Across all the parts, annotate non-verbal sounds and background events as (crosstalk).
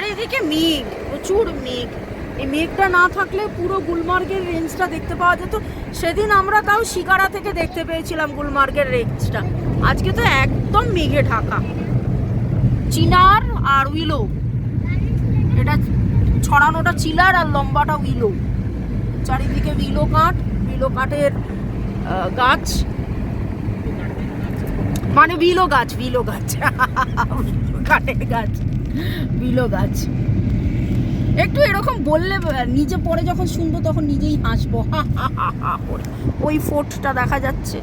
চারিদিকে মেঘ, প্রচুর মেঘ। এই মেঘটা না থাকলে পুরো গুলমার্গের রেঞ্জটা দেখতে পাওয়া যেত। সেদিন আমরা তাও শিকারা থেকে দেখতে পেয়েছিলাম গুলমার্গের রেঞ্জটা আজকে তো একদম মেঘে ঢাকা। চিনার আর উইলো। এটা ছড়ানোটা চিলার আর লম্বাটা উইলো। চারিদিকে উইলো কাঠ, উইলো কাঠের গাছ। মানে বিলো গাছ বিলো গাছ। (laughs) কাঠের গাছ। বিলো গাছ। একটু এরকম বললে নিজে পরে যখন শুনব তখন নিজেই হাসবো। ওই ফোর্টটা দেখা যাচ্ছে।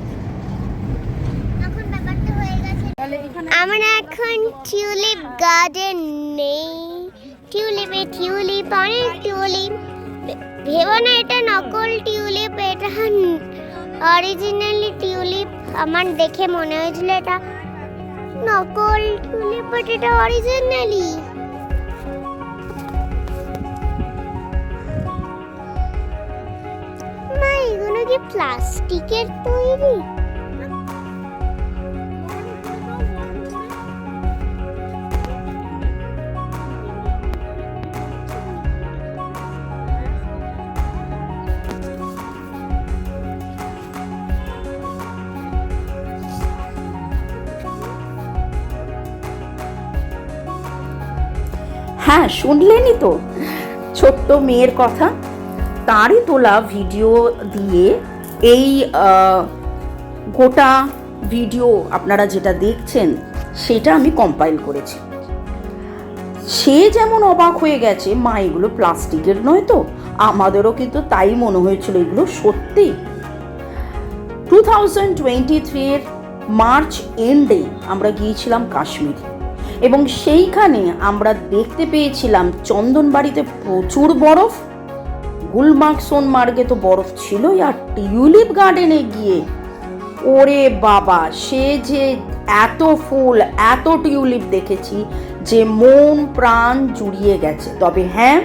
এখানে এখন টিউলিপ গার্ডেন নেই। টিউলিপে টিউলিপ, অনেক টিউলিপ। ভেবো না, এটা নকল টিউলিপ, এটা অরিজিনালি টিউলিপ। আমার দেখে মনে হয়েছিল এটা নকল টিউলিপ বাট এটা অরিজিনালি। মা এগুলো কি প্লাস্টিকের তৈরি? হ্যাঁ শুনলেনই তো। ছোট্ট মেয়ের কথা। তারই তোলা ভিডিও দিয়ে এই গোটা ভিডিও আপনারা যেটা দেখছেন, সেটা আমি কম্পাইল করেছি। সে যেমন অবাক হয়ে গেছে, মা এগুলো প্লাস্টিকের নয় তো, আমাদেরও কিন্তু তাই মনে হয়েছিল এগুলো সত্যি। টু থাউজেন্ড টোয়েন্টি থ্রির মার্চ এন্ডে আমরা গিয়েছিলাম কাশ্মীর। এবং সেইখানে আমরা দেখতে পেয়েছিলাম চন্দনবাড়িতে প্রচুর বরফ। গুলমার্গ সোনমার্গে তো বরফ ছিলই আর টিউলিপ গার্ডেনে গিয়ে, ওরে বাবা, সে যে এত ফুল, এত টিউলিপ দেখেছি যে মন প্রাণ জুড়িয়ে গেছে। তবে হ্যাঁ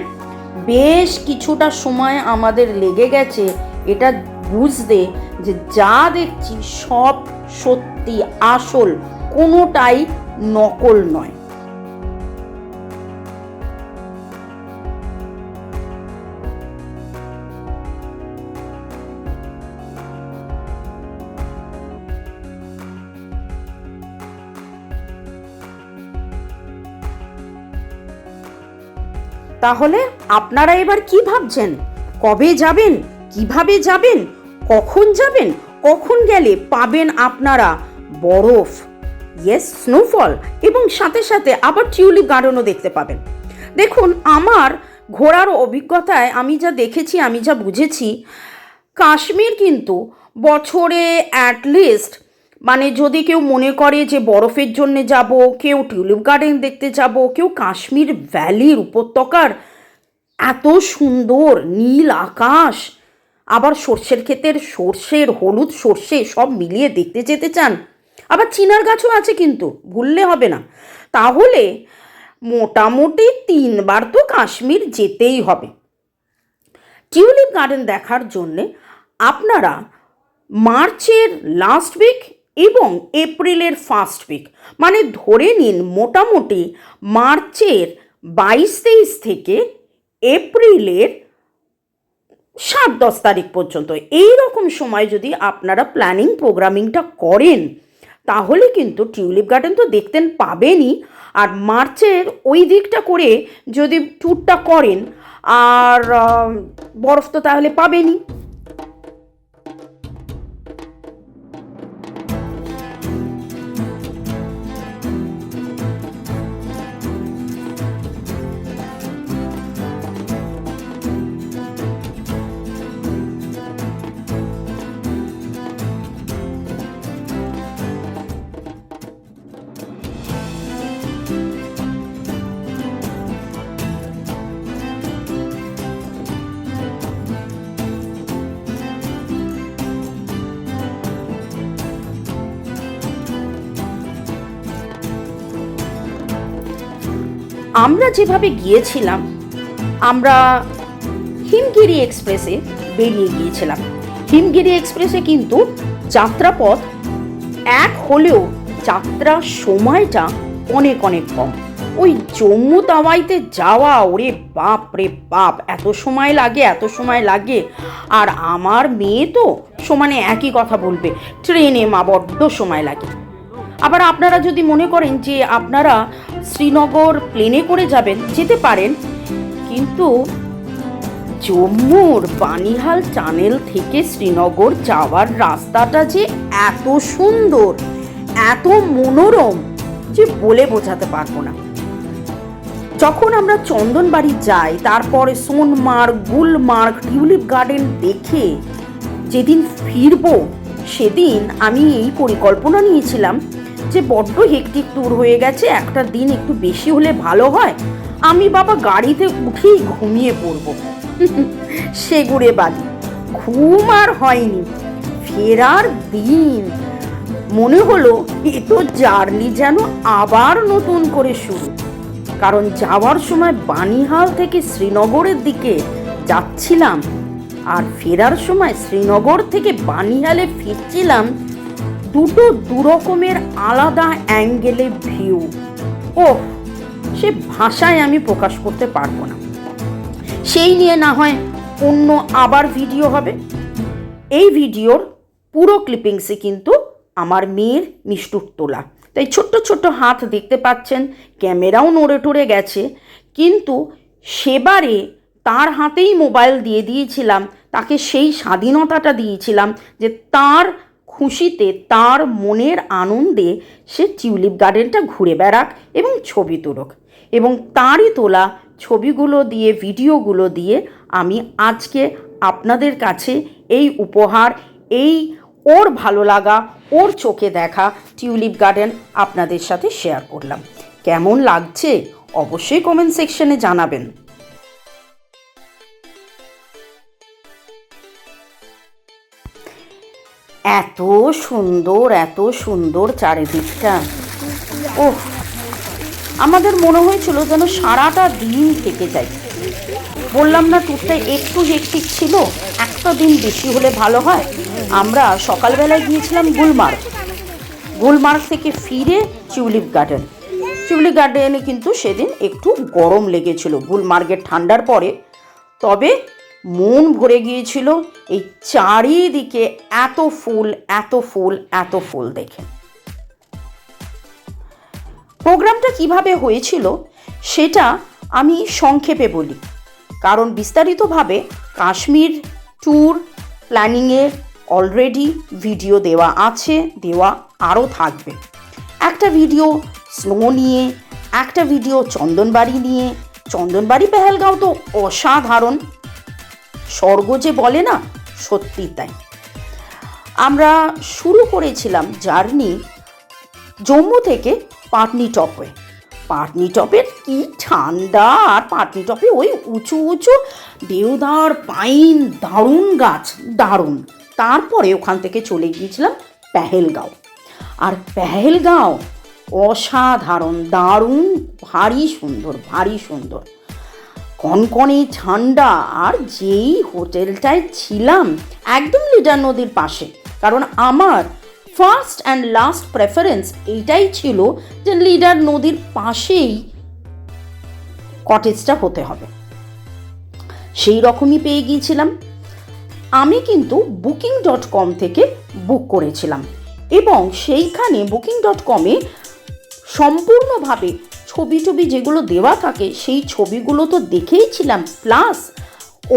বেশ কিছুটা সময় আমাদের লেগে গেছে এটা বুঝতে যে যা দেখছি সব সত্যি, আসল, কোনোটাই নকল নয়। তাহলে আপনারা এবার কি ভাবছেন? কবে যাবেন? কীভাবে যাবেন? কখন যাবেন? কখন গেলে পাবেন আপনারা? বরফ। ইয়েস স্নোফল এবং সাথে সাথে আবার টিউলিপ গার্ডেনও দেখতে পাবেন। দেখুন, আমার ঘোরার অভিজ্ঞতায় আমি যা দেখেছি, আমি যা বুঝেছি, কাশ্মীর কিন্তু বছরে অ্যাটলিস্ট মানে যদি কেউ মনে করে যে বরফের জন্য যাব, কেউ টিউলিপ গার্ডেন দেখতে যাব, কেউ কাশ্মীর ভ্যালির উপত্যকার এত সুন্দর নীল আকাশ, আবার সর্ষের ক্ষেতের সর্ষের হলুদ সর্ষে সব মিলিয়ে দেখতে যেতে চান আবার চিনার গাছও আছে কিন্তু, ভুললে হবে না। তাহলে মোটামুটি তিনবার তো কাশ্মীর যেতেই হবে। টিউলিপ গার্ডেন দেখার জন্যে আপনারা মার্চের লাস্ট উইক এবং এপ্রিলের ফার্স্ট উইক মানে ধরে নিন মোটামুটি মার্চের বাইশ তেইশ থেকে এপ্রিলের সাত দশ তারিখ পর্যন্ত। এই রকম সময় যদি আপনারা প্ল্যানিং প্রোগ্রামিংটা করেন তাহলে কিন্তু টিউলিপ গার্ডেন তো দেখতেন পাবেনই। আর মার্চের ওই দিকটা করে যদি ট্যুরটা করেন, আর বরফ তো তাহলে পাবেনই। আমরা যেভাবে গিয়েছিলাম, আমরা হিমগিরি এক্সপ্রেসে বেরিয়ে গিয়েছিলাম। হিমগিরি এক্সপ্রেসে কিন্তু যাত্রাপথ এক হলেও যাত্রার সময়টা অনেক অনেক কম। ওই জম্মু তাওয়াইতে যাওয়া, ওরে বাপ রে বাপ, এত সময় লাগে, এত সময় লাগে। আর আমার মেয়ে তো সমানে একই কথা বলবে, ট্রেনে মা বড্ড সময় লাগে। আবার আপনারা যদি মনে করেন যে আপনারা শ্রীনগর প্লেনে করে যাবেন, যেতে পারেন। কিন্তু জম্মুর বানিহাল টানেল থেকে শ্রীনগর যাওয়ার রাস্তাটা যে এত সুন্দর, এত মনোরম যে বলে বোঝাতে পারব না। যখন আমরা চন্দনবাড়ি যাই, তারপরে সোনমার্গ, গুলমার্গ, টিউলিপ গার্ডেন দেখে যেদিন ফিরবো, সেদিন আমি এই পরিকল্পনা নিয়েছিলাম। যে বড্ড হেকটিক ট্যুর হয়ে গেছে, একটা দিন একটু বেশি হলে ভালো হয়। আমি বাবা গাড়িতে উঠেই ঘুমিয়ে পড়ব। (laughs) সেগুড়ে বালি। ঘুম আর হয়নি। ফেরার দিন। মনে হলো এ তো জার্নি যেন আবার নতুন করে শুরু। কারণ যাওয়ার সময় বানিহাল থেকে শ্রীনগরের দিকে যাচ্ছিলাম, আর ফেরার সময় শ্রীনগর থেকে বানিহালে ফিরছিলাম দুটো দুরকমের আলাদা অ্যাঙ্গেলে ভিউ। ও সে ভাষায় আমি প্রকাশ করতে পারব না। সেই নিয়ে না হয় অন্য আবার ভিডিও হবে। এই ভিডিওর পুরো ক্লিপিংসে কিন্তু আমার মেয়ের মিষ্টুর তোলা। তাই ছোট্ট ছোট্ট হাত দেখতে পাচ্ছেন, ক্যামেরাও নড়ে টড়ে গেছে। কিন্তু সেবারে তার হাতেই মোবাইল দিয়ে দিয়েছিলাম, তাকে সেই স্বাধীনতাটা দিয়েছিলাম যে তার খুশিতে তার মনের আনন্দে সে টিউলিপ গার্ডেনটা ঘুরে বেড়াক এবং ছবি তুলুক। এবং তারই তোলা ছবিগুলো দিয়ে, ভিডিওগুলো দিয়ে আমি আজকে আপনাদের কাছে এই উপহার, এই ওর ভালো লাগা, ওর চোখে দেখা টিউলিপ গার্ডেন আপনাদের সাথে শেয়ার করলাম। কেমন লাগছে অবশ্যই কমেন্ট সেকশনে জানাবেন। এত সুন্দর এত সুন্দর চারিদিকটা। ওহ, আমাদের মনে হয়েছিল যেন সারাটা দিন থেকে যাই। বললাম না ট্যুরটা একটু হেকটিক ছিল, একটা দিন বেশি হলে ভালো হয়। আমরা সকালবেলায় গিয়েছিলাম গুলমার্গ। গুলমার্গ থেকে ফিরে টিউলিপ গার্ডেন। টিউলিপ গার্ডেনে কিন্তু সেদিন একটু গরম লেগেছিল। গুলমার্গের ঠান্ডার পরে। তবে মন ভরে গিয়েছিল এই চারিদিকে এত ফুল এত ফুল এত ফুল দেখে। প্রোগ্রামটা কীভাবে হয়েছিল সেটা আমি সংক্ষেপে বলি। কারণ বিস্তারিতভাবে কাশ্মীর ট্যুর প্ল্যানিংয়ে অলরেডি ভিডিও দেওয়া আছে, দেওয়া আরও থাকবে। একটা ভিডিও স্নো নিয়ে, একটা ভিডিও চন্দনবাড়ি নিয়ে। চন্দনবাড়ি, পেহেলগাঁও তো অসাধারণ। স্বর্গ যে বলে না সত্যি তাই। আমরা শুরু করেছিলাম জার্নি জম্মু থেকে পাটনি টপে। পাটনি টপের কি ঠান্ডা, আর পাটনি টপে ওই উঁচু উঁচু দেওদার, পাইন, দারুণ গাছ, দারুণ। তারপরে ওখান থেকে চলে গিয়েছিলাম পেহেলগাঁও। আর পেহেলগাঁও অসাধারণ, দারুণ, ভারী সুন্দর ভারী সুন্দর। কনকনে ঠান্ডা আর যেই হোটেলটায় ছিলাম, একদম লিডার নদীর পাশে। কারণ আমার ফার্স্ট অ্যান্ড লাস্ট প্রেফারেন্স এইটাই ছিল যে লিডার নদীর পাশেই কটেজটা হতে হবে। সেই রকমই পেয়ে গিয়েছিলাম। আমি কিন্তু বুকিং ডট কম থেকে বুক করেছিলাম এবং সেইখানে বুকিং ডট কমে সম্পূর্ণভাবে ছবি টবি যেগুলো দেওয়া থাকে, সেই ছবিগুলো তো দেখেইছিলাম প্লাস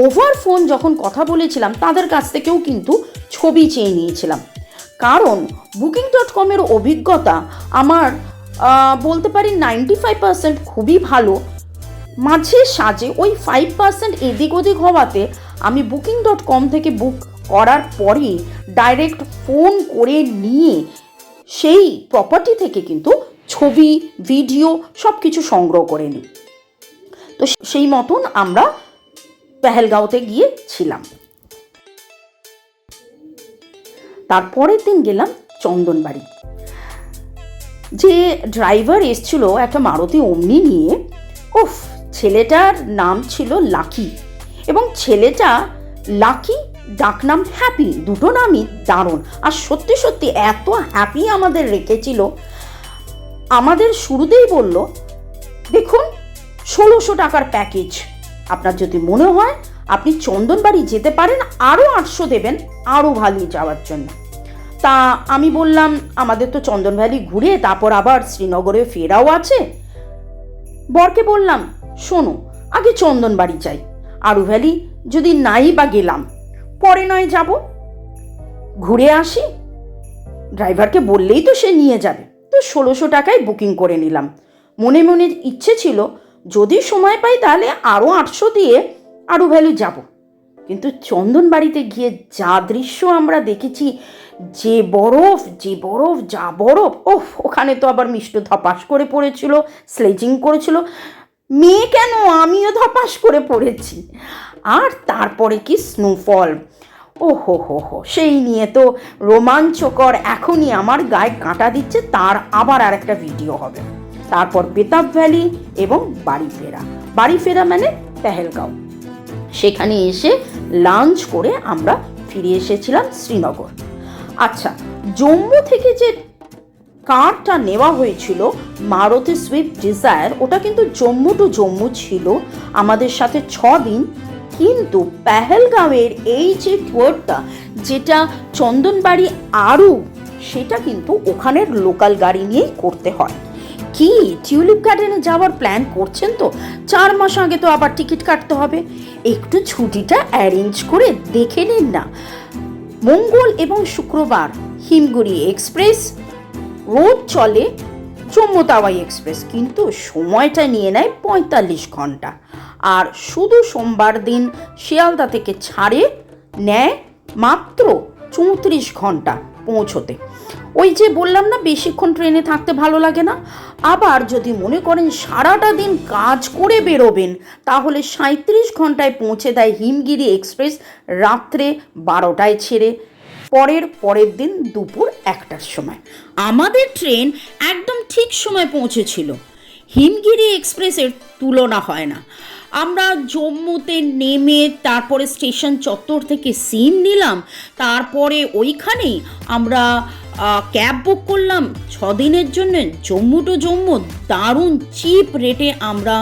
ওভার ফোন যখন কথা বলেছিলাম, তাদের কাছ থেকেও কিন্তু ছবি চেয়ে নিয়েছিলাম। কারণ বুকিং ডট কমের অভিজ্ঞতা আমার বলতে পারি নাইনটি ফাইভ পার্সেন্ট খুবই ভালো। মাঝে সাজে ওই ফাইভ পার্সেন্ট এদিক ওদিক হওয়াতে আমি বুকিং ডট কম থেকে বুক করার পরেই ডাইরেক্ট ফোন করে নিয়ে সেই প্রপার্টি থেকে কিন্তু ছবি, ভিডিও সব কিছু সংগ্রহ করে নিই। তো সেই মতন আমরা পেহেলগাঁওতে গিয়ে ছিলাম তারপরের দিন গেলাম চন্দনবাড়ি। যে ড্রাইভার এসছিল একটা মারুতি অমনি নিয়ে, উফ, ছেলেটার নাম ছিল লাকি এবং ছেলেটা লাকি, ডাকনাম হ্যাপি, দুটো নামই দারুণ। আর সত্যি সত্যি এত হ্যাপি আমাদের রেখেছিল আমাদের শুরুতেই বলল, দেখুন, ষোলোশো টাকার প্যাকেজ। আপনার যদি মনে হয়, আপনি চন্দনবাড়ি যেতে পারেন আরও আটশো দেবেন আরও ভালো যাওয়ার জন্য। তা আমি বললাম, আমাদের তো চন্দন ভ্যালি ঘুরে, তারপর আবার শ্রীনগরে ফেরাও আছে। বরকে বললাম, শোনো, আগে চন্দনবাড়ি যাই। আরু ভ্যালি যদি নাই বা গেলাম, পরে নয় যাব। ঘুরে আসি? ড্রাইভারকে বললেই তো সে নিয়ে যাবে। তো ষোলোশো টাকায় বুকিং করে নিলাম। মনে মনে ইচ্ছে ছিল, যদি সময় পাই তাহলে আরও আটশো দিয়ে আরু ভ্যালি যাব। কিন্তু চন্দন বাড়িতে গিয়ে যা দৃশ্য আমরা দেখেছি, যে বরফ যে বরফ, যা বরফ, ওহ, ওখানে তো আবার মিষ্ট ধপাস করে পড়েছিল স্লেজিং করেছিল। মেয়ে কেন আমিও ধপাস করে পড়েছি? আর তারপরে কি স্নোফল ও হো হো হো সেই নিয়ে তো রোমাঞ্চকর এখনই আমার গায়ে কাঁটা দিচ্ছে, তার আবার আর একটা ভিডিও হবে। তারপর বেতাব ভ্যালি এবং বাড়ি ফেরা। বাড়ি ফেরা মানে পেহেলগাঁও। সেখানে এসে লাঞ্চ করে আমরা ফিরে এসেছিলাম শ্রীনগর। আচ্ছা জম্মু থেকে যে কারটা নেওয়া হয়েছিল, মারুতি সুইফট ডিজায়ার, ওটা কিন্তু জম্মু টু জম্মু ছিল। আমাদের সাথে ছ দিন কিন্তু পেহেলগাঁওয়ের এই যে ট্যুরটা যেটা চন্দনবাড়ি আরও সেটা কিন্তু ওখানের লোকাল গাড়ি নিয়েই করতে হয়। কি টিউলিপ গার্ডেনে যাওয়ার প্ল্যান করছেন তো? চার মাস আগে তো আবার টিকিট কাটতে হবে। একটু ছুটিটা অ্যারেঞ্জ করে দেখে নিন না। মঙ্গল এবং শুক্রবার হিমগুড়ি এক্সপ্রেস রোড চলে জম্মু তাওয়াই এক্সপ্রেস, কিন্তু সময়টা নিয়ে নেয় পঁয়তাল্লিশ ঘণ্টা। আর শুধু সোমবার দিন শিয়ালদা থেকে ছাড়ে নেয় মাত্র চৌত্রিশ ঘণ্টা পৌঁছোতে। ওই যে বললাম না, বেশিক্ষণ ট্রেনে থাকতে ভালো লাগে না? আবার যদি মনে করেন সারাটা দিন কাজ করে বেরোবেন, তাহলে সাঁত্রিশ ঘন্টায় পৌঁছে দেয় হিমগিরি এক্সপ্রেস রাত্রে বারোটায় ছেড়ে, পরের পরের দিন দুপুর একটার সময়। আমাদের ট্রেন একদম ঠিক সময় পৌঁছেছিল। হিমগিরি এক্সপ্রেসের তুলনা হয় না। আমরা জম্মুতে নেমে তারপরে স্টেশন চত্বর থেকে সিম নিলাম, তারপরে ওইখানেই আমরা ক্যাব বুক করলাম। ছ দিনের জন্য জম্মু টু জম্মু, দারুণ চিপ রেটে আমরা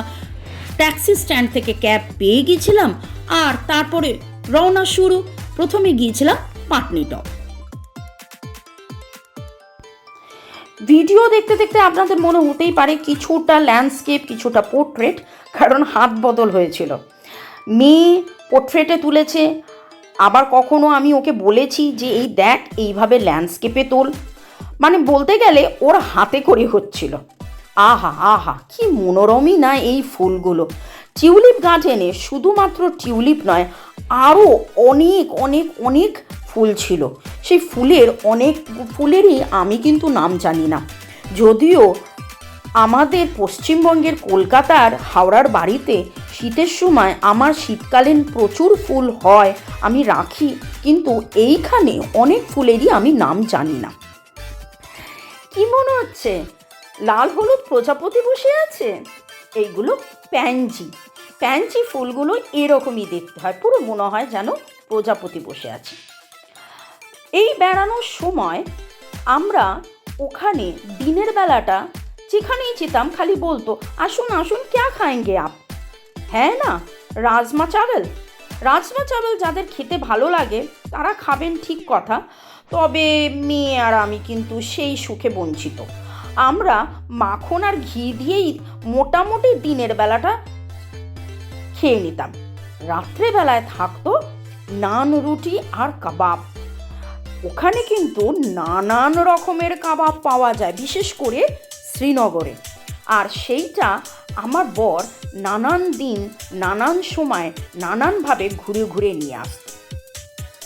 ট্যাক্সি স্ট্যান্ড থেকে ক্যাব পেয়ে গিয়েছিলাম। আর তারপরে রওনা শুরু, প্রথমে গিয়েছিলাম পাটনিটপ ভিডিও দেখতে দেখতে আপনাদের মনে হতেই পারে, কিছুটা ল্যান্ডস্কেপ কিছুটা পোর্ট্রেট কারণ হাত বদল হয়েছিল। মেয়ে পোর্ট্রেটে তুলেছে, আবার কখনো আমি ওকে বলেছি যে, এই দেখ, এইভাবে ল্যান্ডস্কেপে তোল। মানে বলতে গেলে ওর হাতে করে হচ্ছিল। আহা আহা, কি মনোরমই না এই ফুলগুলো। টিউলিপ গার্ডেনে শুধুমাত্র টিউলিপ নয়, আরও অনেক অনেক অনেক ফুল ছিল। সেই ফুলের অনেক, ফুলেরই আমি কিন্তু নাম জানি না। যদিও আমাদের পশ্চিমবঙ্গের কলকাতার হাওড়ার বাড়িতে শীতের সময় আমার শীতকালীন প্রচুর ফুল হয়, আমি রাখি। কিন্তু এইখানে অনেক ফুলেরই আমি নাম জানি না। কি মনে হচ্ছে? লাল হলুদ প্রজাপতি বসে আছে? এইগুলো প্যানজি। প্যানজি ফুলগুলো এরকমই দেখতে হয়, পুরো মনে হয় যেন প্রজাপতি বসে আছে। এই বেড়ানোর সময় আমরা ওখানে দিনের বেলাটা যেখানেই যেতাম খালি বলতো, আসুন আসুন, ক্যা খাएंगे আপ? হ্যাঁ না, রাজমা চাওয়াল রাজমা চাওয়াল যাদের খেতে ভালো লাগে, তারা খাবেন ঠিক কথা, তবে মেয়ে আর আমি কিন্তু সেই সুখে বঞ্চিত। আমরা মাখন আর ঘি দিয়েই মোটামুটি দিনের বেলাটা খেয়ে নিতাম। রাত্রেবেলায় থাকতো নান, রুটি আর কাবাব। ওখানে কিন্তু নানান রকমের কাবাব পাওয়া যায়, বিশেষ করে শ্রীনগরে। আর সেইটা আমার বর নানান দিন, নানান সময়, নানানভাবে ঘুরে ঘুরে নিয়ে আসত।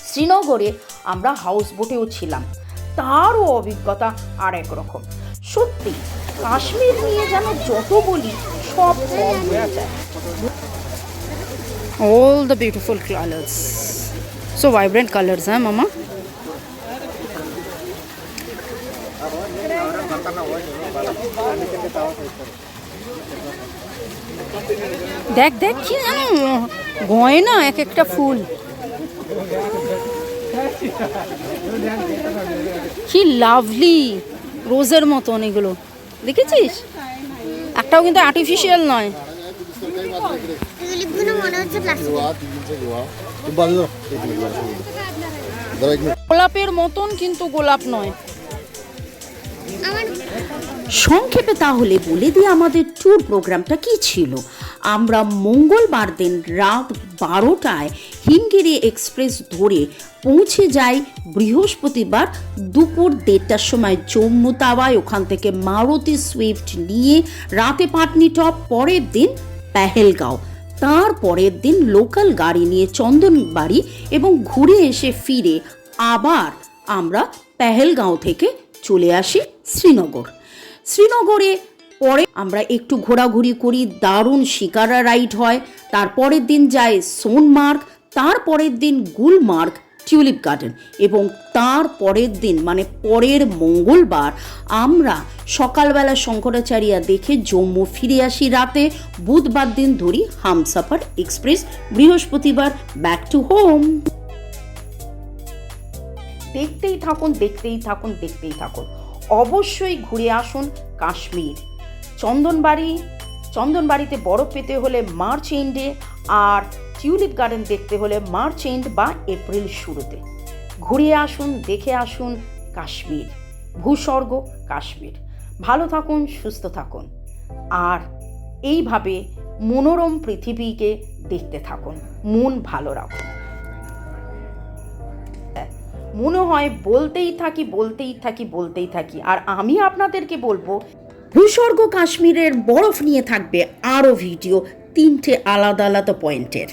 শ্রীনগরে আমরা হাউস বোটেও ছিলাম। তারও অভিজ্ঞতা আর এক রকম সত্যি, কাশ্মীর নিয়ে যেন যত বলি সব কম হয়ে যায়। All the beautiful colors. So vibrant colors huh mama দেখ দেখ, কি গয় গয়না, এক একটা ফুল। কি লাভলি রোজের মতন এগুলো। দেখেছিস? একটাও কিন্তু আর্টিফিশিয়াল নয়। গোলাপের মতন কিন্তু গোলাপ নয়। সংক্ষেপে তাহলে বলে দিই আমাদের ট্যুর প্রোগ্রামটা কি ছিল? আমরা মঙ্গলবার দিন রাত বারোটায় হিমগিরি এক্সপ্রেস ধরে পৌঁছে যাই বৃহস্পতিবার দুপুর দেড়টার সময় জম্মু তাওয়ায়। ওখান থেকে মারুতি সুইফট নিয়ে রাতে পাটনি টপ, পরের দিন পেহেলগাঁও। তার পরের দিন লোকাল গাড়ি নিয়ে চন্দনবাড়ি এবং ঘুরে এসে ফিরে আবার আমরা পেহেলগাঁও থেকে চলে আসি শ্রীনগর। শ্রীনগরে। পরে আমরা একটু ঘোরাঘুরি করি, দারুণ শিকারা রাইড হয়। তারপরের দিন যায় সোনমার্গ তারপরের দিন গুলমার্গ, টিউলিপ গার্ডেন এবং তার পরের দিন মানে পরের মঙ্গলবার, আমরা সকালবেলা শঙ্করাচার্যা দেখে জম্মু ফিরে আসি রাতে। বুধবার দিন ধরি হামসাফার এক্সপ্রেস, বৃহস্পতিবার ব্যাক টু হোম। দেখতেই থাকুন দেখতেই থাকুন দেখতেই থাকুন। অবশ্যই ঘুরে আসুন কাশ্মীর। চন্দনবাড়ি, চন্দনবাড়িতে বরফ পেতে হলে মার্চ এন্ডে আর টিউলিপ গার্ডেন দেখতে হলে মার্চ এন্ড বা এপ্রিল শুরুতে। ঘুরে আসুন, দেখে আসুন কাশ্মীর। ভূস্বর্গ, কাশ্মীর। ভালো থাকুন, সুস্থ থাকুন। আর এইভাবে মনোরম পৃথিবীকে দেখতে থাকুন। মন ভালো রাখুন। মনে হয় বলতেই থাকি বলতেই থাকি বলতেই থাকি। আর আমি আপনাদেরকে বলব, ভূস্বর্গ কাশ্মীরের বরফ নিয়ে থাকবে আরও ভিডিও, তিনটে আলাদা আলাদা পয়েন্টের।